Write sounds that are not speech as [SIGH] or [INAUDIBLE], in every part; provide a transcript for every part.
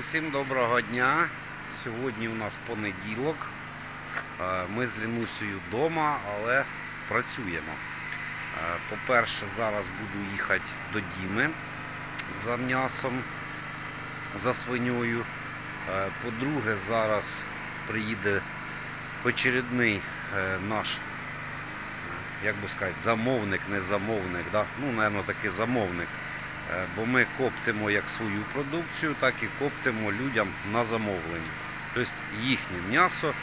Усім доброго дня. Сьогодні у нас понеділок. Е, Ми з Лінусею вдома, але працюємо. Е, По-перше, зараз буду їхати до Діми за м'ясом, за свиньою. Е, По-друге, зараз приїде очередний наш, як би сказати, замовник, не замовник, да? ну, мабуть, таки замовник. Е, Бо ми коптимо як свою продукцію, так і коптимо людям на замовлення. Тобто їхнє м'ясо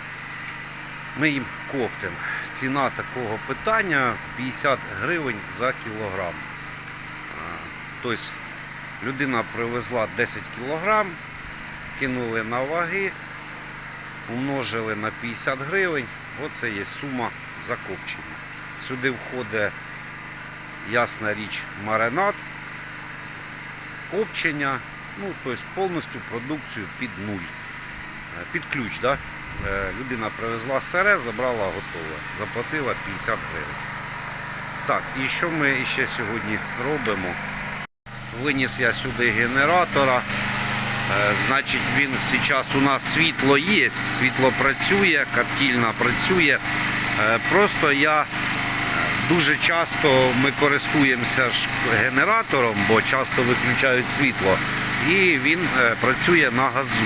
ми їм коптимо. Ціна такого питання 50 гривень за кілограм. Е, Тобто людина привезла 10 кілограм, кинули на ваги, умножили на 50 гривень. Оце є сума закопчення. Сюди входить ясна річ маринад, копчення, ну, тобто повністю продукцію під нуль. Е, Під ключ, да? Е, людина привезла сире, забрала готове, заплатила 50 гривень. Так, і що ми ще сьогодні робимо? Виніс я сюди генератора. Е, Значить, він зараз у нас світло є, світло працює, коптільна працює. Просто я Дуже часто ми користуємося генератором, бо часто виключають світло, і він е, працює на газу.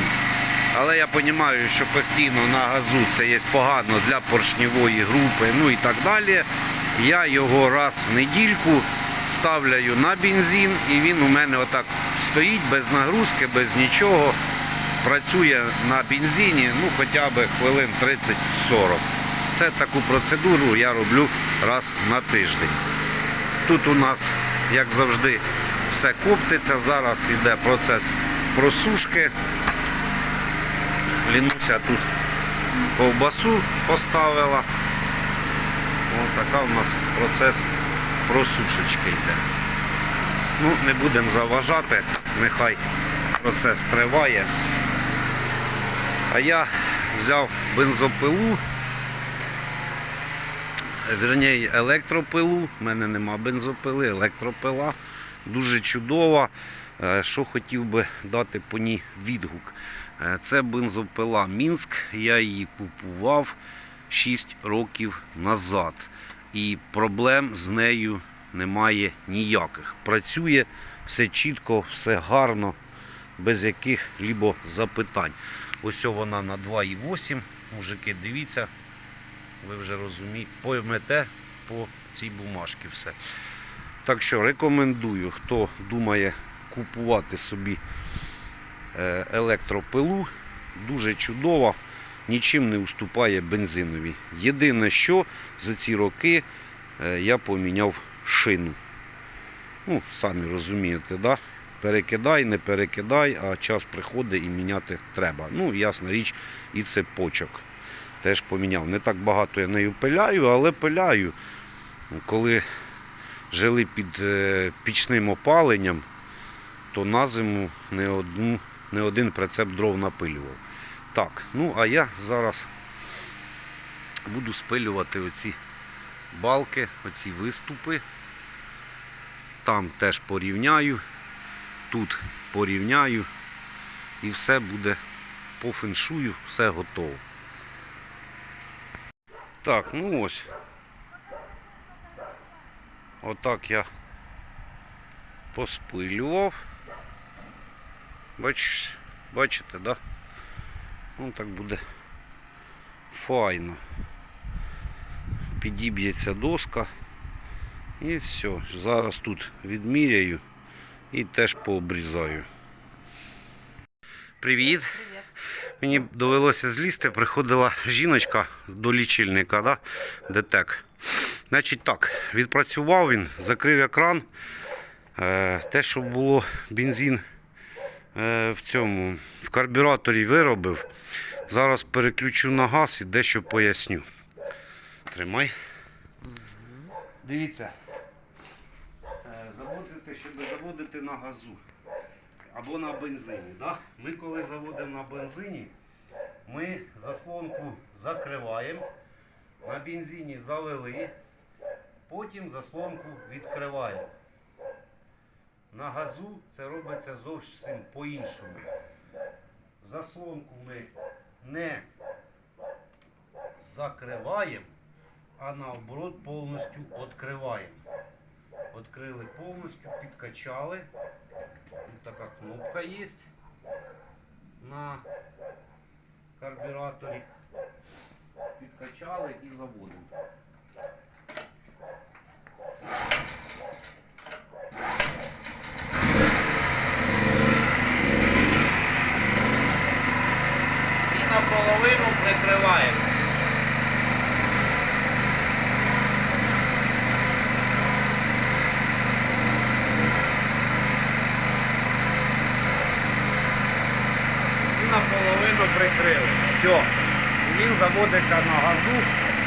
Але я розумію, що постійно на газу це є погано для поршневої групи, ну і так далі. Я його раз в недільку ставляю на бензин, і він у мене отак стоїть без нагрузки, без нічого. Працює на бензині ну, хоча б хвилин 30-40. Це таку процедуру я роблю раз на тиждень. Тут у нас, як завжди, все коптиться. Зараз йде процес просушки. Лінуся тут ковбасу поставила. Ось така у нас процес просушечки йде. Ну, не будемо заважати, нехай процес триває. А я взяв бензопилу Верніше, електропилу. У мене нема бензопили, електропила. Дуже чудова. Е, Що хотів би дати по ній відгук. Е, Це бензопила Мінськ. Я її купував 6 років назад. І проблем з нею немає ніяких. Працює все чітко, все гарно, без яких-либо запитань. Ось вона на 2,8. Мужики, дивіться, ви вже розумієте, поймете по цій бумажці все. Так що рекомендую, хто думає купувати собі е, електропилу, дуже чудова, нічим не уступає бензиновій. Єдине, що за ці роки е, я поміняв шину. Ну, самі розумієте, да? перекидай, не перекидай, а час приходить і міняти треба. Ну, ясна річ, і цепочок теж поміняв. Не так багато я нею пиляю, але пиляю. Коли жили під е, пічним опаленням, то на зиму не, одну, не один прицеп дров напилював. Так, ну а я зараз буду спилювати оці балки, оці виступи. Там теж порівняю, тут порівняю і все буде по феншую, все готово. Так, ну ось. Отак я поспилював. Бачиш, бачите, да? Ну так буде файно. Підіб'ється доска. І все. Зараз тут відміряю і теж пообрізаю. Привіт. Привіт. Мені довелося злізти, приходила жіночка до лічильника, да? ДТЕК. Значить так, відпрацював він, закрив екран. Е, те, що було бензин е, в цьому в карбюраторі виробив. Зараз переключу на газ і дещо поясню. Тримай. Дивіться. Е, заводити, щоб заводити на газу або на бензині. Да? Ми коли заводимо на бензині, ми заслонку закриваємо, на бензині завели, потім заслонку відкриваємо. На газу це робиться зовсім по-іншому. Заслонку ми не закриваємо, а наоборот повністю відкриваємо. Відкрили повністю, підкачали. Тут така кнопка є на карбюраторі. Підкачали і заводимо. І наполовину прикриваємо. І наполовину прикрили. Все. Він заводиться на газу,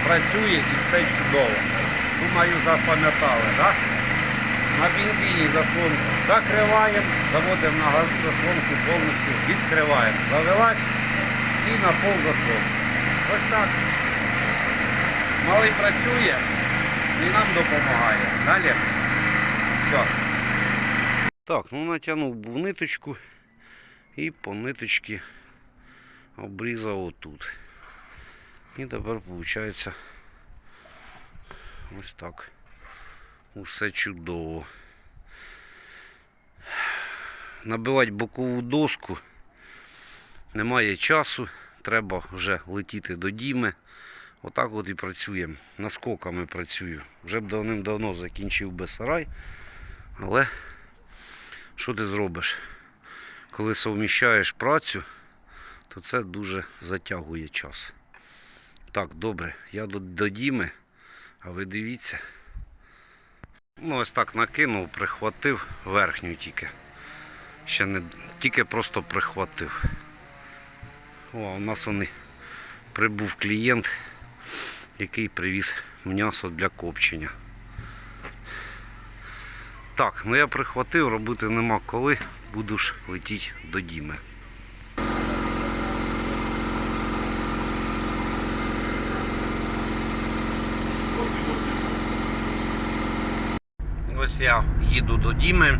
працює і все чудово. Думаю, запам'ятали, так? На бензині заслонку закриваємо, заводимо на газу, заслонку повністю відкриваємо. Завелась і на пол заслонку. Ось так. Малий працює і нам допомагає. Далі. Все. Так, ну натягнув був ниточку і по ниточці обрізав отут. І тепер виходить ось так. Усе чудово. Набивати бокову доску немає часу, треба вже летіти до Діми. Отак от і працюємо. Наскоками працюю. Вже б давним-давно закінчив би сарай, але що ти зробиш? Коли совміщаєш працю, то це дуже затягує час. Так, добре, я до, до Діми, а ви дивіться. Ну, ось так накинув, прихватив верхню тільки. Ще не тільки просто прихватив. О, а у нас вони прибув клієнт, який привіз м'ясо для копчення. Так, ну я прихватив, робити нема коли, буду ж летіти до Діми. Ось я їду до Діми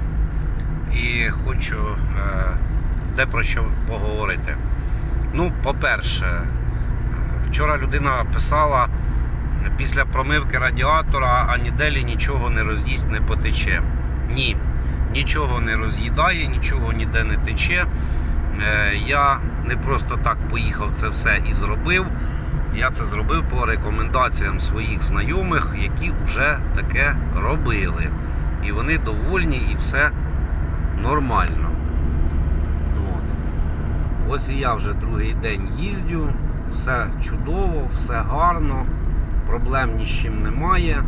і хочу е, де про що поговорити. Ну, по-перше, е, вчора людина писала, після промивки радіатора а ніделі нічого не роз'їсть, не потече. Ні, нічого не роз'їдає, нічого ніде не тече. Е, Я не просто так поїхав це все і зробив. Я це зробив по рекомендаціям своїх знайомих, які вже таке робили. І вони довольні і все нормально. От. Ось я вже другий день їздю, все чудово, все гарно, проблем ні з чим немає.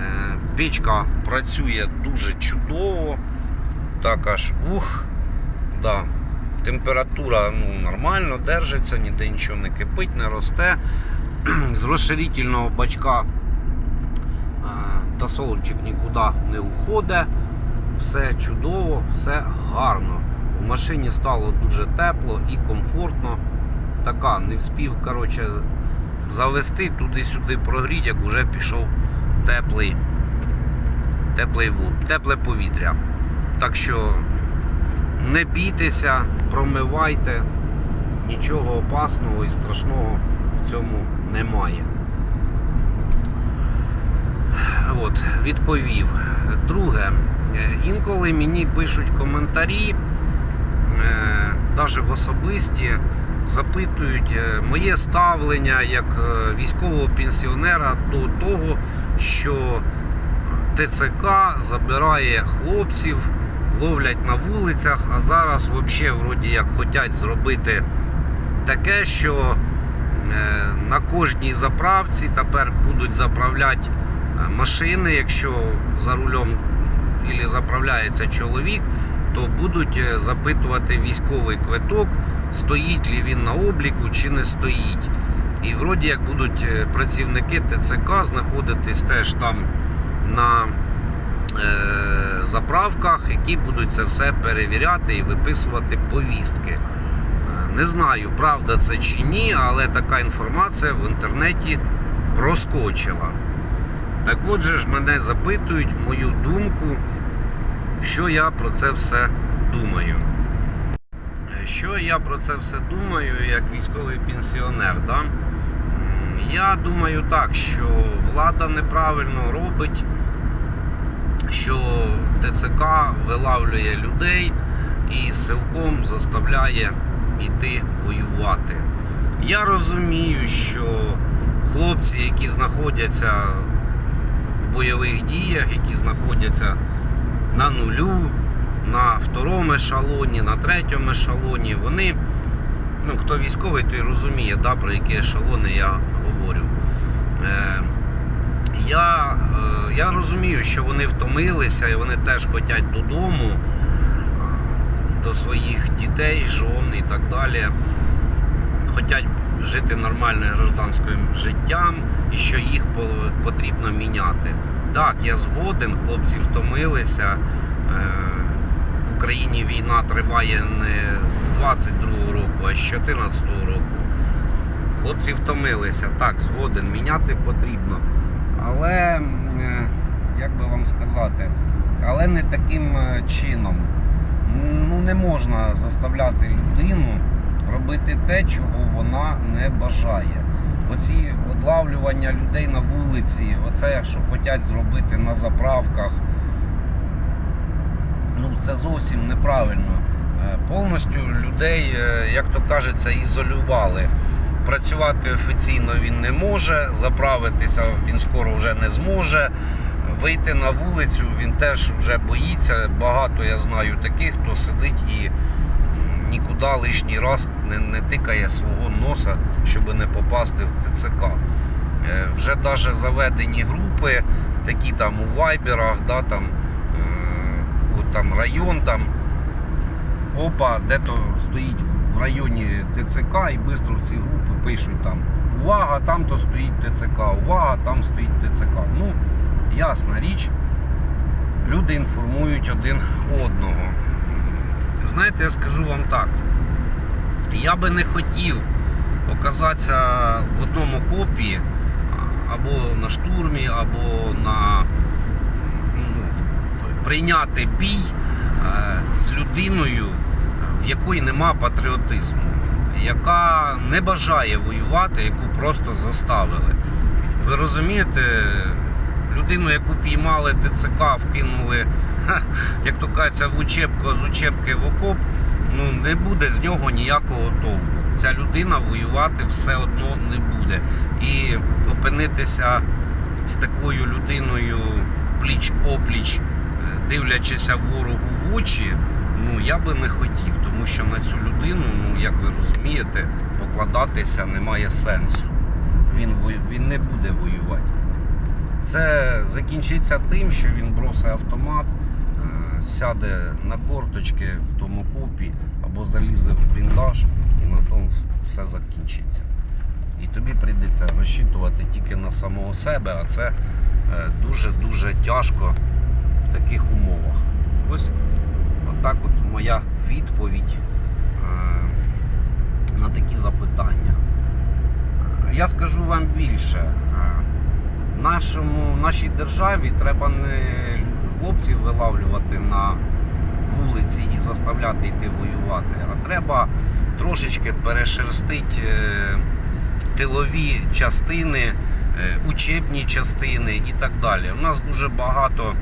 Е, Печка працює дуже чудово. Так аж ух. Да. Температура ну, нормально держиться, ніде нічого не кипить, не росте. [CLEARS THROAT] З розширительного бачка е, тасолчик нікуди не уходить. Все чудово, все гарно. В машині стало дуже тепло і комфортно. Така, не вспів коротше, завести туди-сюди прогріти, як вже пішов теплий, теплий, тепле повітря. Так що не бійтеся, промивайте, нічого опасного і страшного в цьому немає. От, відповів. Друге, е, інколи мені пишуть коментарі, навіть в особисті, запитують е, моє ставлення як е, військового пенсіонера до того, що ТЦК забирає хлопців, ловлять на вулицях, а зараз взагалі вроді як хочуть зробити таке, що е, на кожній заправці тепер будуть заправляти е, машини, якщо за рулем або заправляється чоловік, то будуть е, запитувати військовий квиток, стоїть ли він на обліку чи не стоїть. І вроді як будуть е, працівники ТЦК знаходитись теж там на е, заправках, які будуть це все перевіряти і виписувати повістки. Е, Не знаю, правда це чи ні, але така інформація в інтернеті проскочила. Так отже ж мене запитують мою думку, що я про це все думаю. Що я про це все думаю як військовий пенсіонер? Да? Я думаю так, що влада неправильно робить, що ТЦК вилавлює людей і силком заставляє йти воювати. Я розумію, що хлопці, які знаходяться бойових діях, які знаходяться на нулю, на второму ешелоні, на третьому ешелоні, вони, ну хто військовий, той розуміє, да, про які ешелони я говорю. Е, я, е, я розумію, що вони втомилися і вони теж хочуть додому, до своїх дітей, жон і так далі. Хочуть жити нормальним гражданським життям і що їх потрібно міняти. Так, я згоден, хлопці втомилися. Е, В Україні війна триває не з 22-го року, а з 14-го року. Хлопці втомилися. Так, згоден, міняти потрібно. Але, е, як би вам сказати, але не таким е, чином. Ну, не можна заставляти людину робити те, чого вона не бажає. Оці одлавлювання людей на вулиці, оце, що хочуть зробити на заправках, ну це зовсім неправильно. Е, Повністю людей, е, як то кажеться, ізолювали. Працювати офіційно він не може, заправитися він скоро вже не зможе. Вийти на вулицю він теж вже боїться. Багато я знаю таких, хто сидить і нікуди лишній раз не, не тикає свого носа, щоб не попасти в ТЦК. Е, Вже навіть заведені групи, такі там у вайберах, да, там, е, там район там. Опа, де-то стоїть в районі ТЦК і швидко в ці групи пишуть там Увага, там то стоїть ТЦК, увага, там стоїть ТЦК. Ну, ясна річ, люди інформують один одного. Знаєте, я скажу вам так. Я би не хотів оказатися в одному копі або на штурмі, або на ну, прийняти бій е, з людиною, в якої нема патріотизму, яка не бажає воювати, яку просто заставили. Ви розумієте, людину, яку піймали ТЦК, вкинули, як то кажеться, в учебку, з учебки в окоп, ну не буде з нього ніякого толку. Ця людина воювати все одно не буде. І опинитися з такою людиною пліч опліч, е, дивлячися ворогу в очі, ну я би не хотів, тому що на цю людину, ну як ви розумієте, покладатися немає сенсу. Він, він не буде воювати. Це закінчиться тим, що він бросить автомат, е, сяде на корточки в тому купі або залізе в бліндаж і на тому все закінчиться. І тобі прийдеться розчитувати тільки на самого себе, а це дуже-дуже тяжко в таких умовах. Ось отак от моя відповідь е, на такі запитання. Я скажу вам більше. Нашому, нашій державі треба не хлопців вилавлювати на вулиці і заставляти йти воювати, а треба трошечки перешерстити е, тилові частини, е, учебні частини і так далі. У нас дуже багато,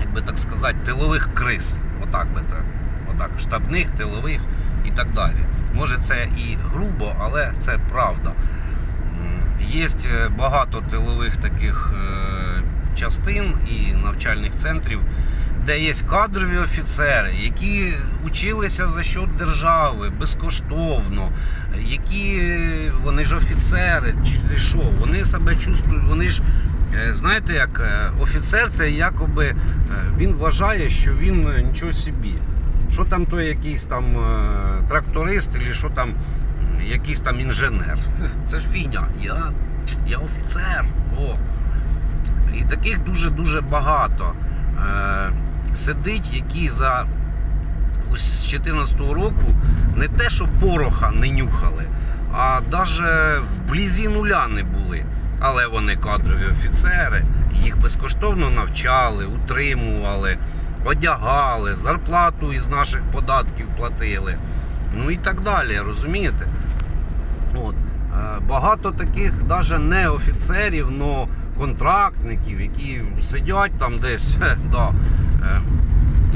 як би так сказати, тилових криз. Отак би так. Отак, штабних, тилових і так далі. Може це і грубо, але це правда. Є багато тилових таких е, частин і навчальних центрів, де є кадрові офіцери, які училися за счет держави безкоштовно, які е, вони ж офіцери, чи що, вони себе чувствують, вони ж. е, Знаєте, як е, офіцер це якоби е, він вважає, що він е, нічого собі. Що там той якийсь там е, тракторист, чи що там якийсь там інженер. Це ж фігня. Я, я офіцер. О. І таких дуже-дуже багато. Е, сидить, які за ось з 2014 року не те, що пороха не нюхали, а навіть вблизі нуля не були. Але вони кадрові офіцери, їх безкоштовно навчали, утримували, одягали, зарплату із наших податків платили. ну і так далі, розумієте? От. Е, Багато таких навіть не офіцерів, но контрактників, які сидять там десь. [LAUGHS] Да. Е,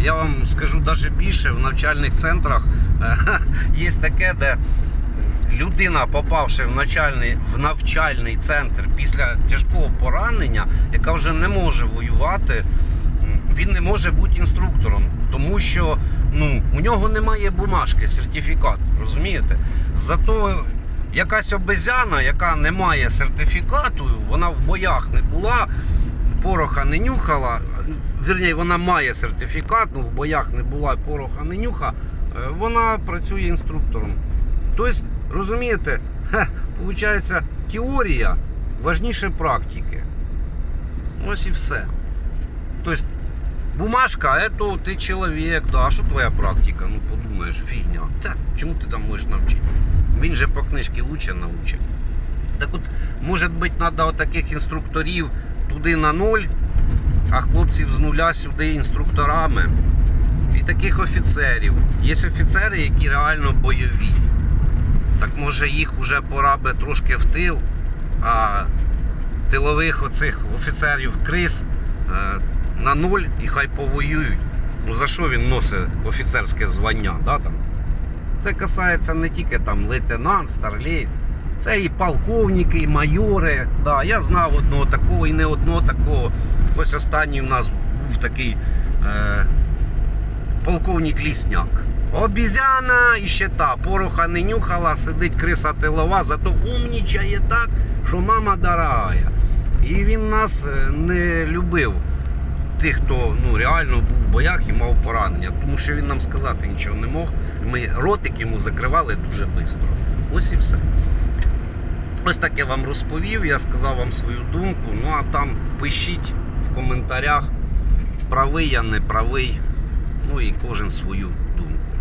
Я вам скажу навіть більше, в навчальних центрах е, [LAUGHS] є таке, де людина, попавши в навчальний, в навчальний центр після тяжкого поранення, яка вже не може воювати, він не може бути інструктором, тому що ну, у нього немає бумажки, сертифікат, розумієте? Зато якась обезяна, яка не має сертифікату, вона в боях не була, пороха не нюхала. Вірніше, вона має сертифікат, ну в боях не була, пороха не нюха, е, вона працює інструктором. Тобто, розумієте, виходить, теорія важніше практики. Ось і все. Тобто, бумажка, это ти чоловік, да, а що твоя практика? Ну подумаєш, фігня. Це, чому ти там можеш навчити? Він же по книжці лучше научить. Так от, може бути, треба таких інструкторів туди на ноль, а хлопців з нуля сюди інструкторами. І таких офіцерів. Є офіцери, які реально бойові. Так може їх вже пора би трошки в тил, а тилових оцих офіцерів крис е, на нуль і хай повоюють. Ну за що він носить офіцерське звання? Да, там? Це касається не тільки там лейтенант, старлей, це і полковники, і майори. Да, я знав одного такого і не одного такого. Ось останній у нас був такий е, полковник Лісняк. Обізяна і ще та пороха не нюхала, сидить криса тилова, зато умнічає так, що мама дорогая. І він нас е, не любив. Тих, хто ну, реально був в боях і мав поранення, тому що він нам сказати нічого не мог. Ми ротик йому закривали дуже швидко. Ось і все. Ось так я вам розповів, я сказав вам свою думку. Ну а там пишіть в коментарях, правий я не правий. Ну і кожен свою думку.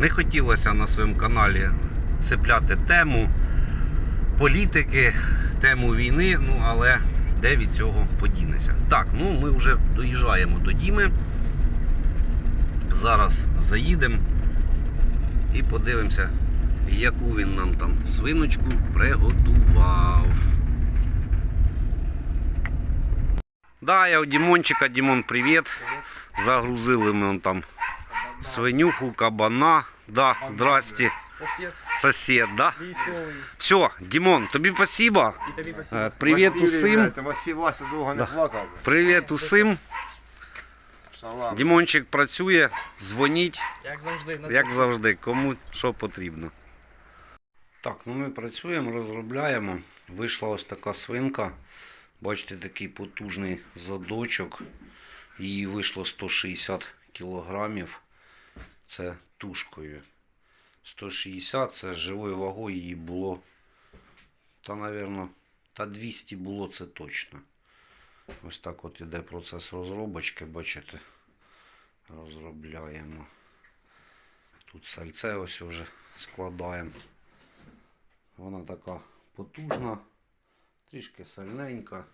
Не хотілося на своєму каналі цепляти тему політики, тему війни, ну але де від цього подінеся. Так, ну ми вже доїжджаємо до Діми. Зараз заїдемо і подивимося, яку він нам там свиночку приготував. Да, я у Дімончика. Дімон, привіт. Загрузили ми он там свинюху, кабана. Да, здрасте, Сосед да? військовий. Все, Дімон, тобі спасибо. І тобі спасибо. Е, Привіт усім. Василь Вася довго не плакав. Привіт усім. Шалам. Дімончик працює, дзвоніть, Як завжди. на як завжди, кому що потрібно. Так, ну ми працюємо, розробляємо. Вийшла ось така свинка. Бачите, такий потужний задочок. Її вийшло 160 кілограмів. Це тушкою. 160 це живою вагою її було. Та, напевно, та 200 було це точно. Ось так от іде процес розробочки, бачите. Розробляємо. Тут сальце ось вже складаємо. Вона така потужна, трішки сальненька.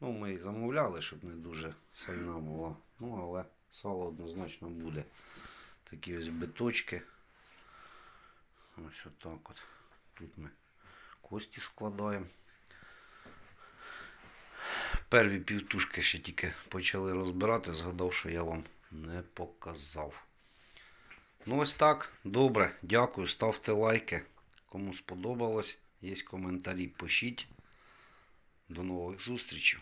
Ну, ми і замовляли, щоб не дуже сильна була. Ну, але сало однозначно буде. Такі ось биточки. Ось отак от. Тут ми кості складаємо. Перві півтушки ще тільки почали розбирати, згадав, що я вам не показав. Ну ось так. Добре. Дякую. Ставте лайки. Кому сподобалось, є коментарі, пишіть. До нових зустрічей.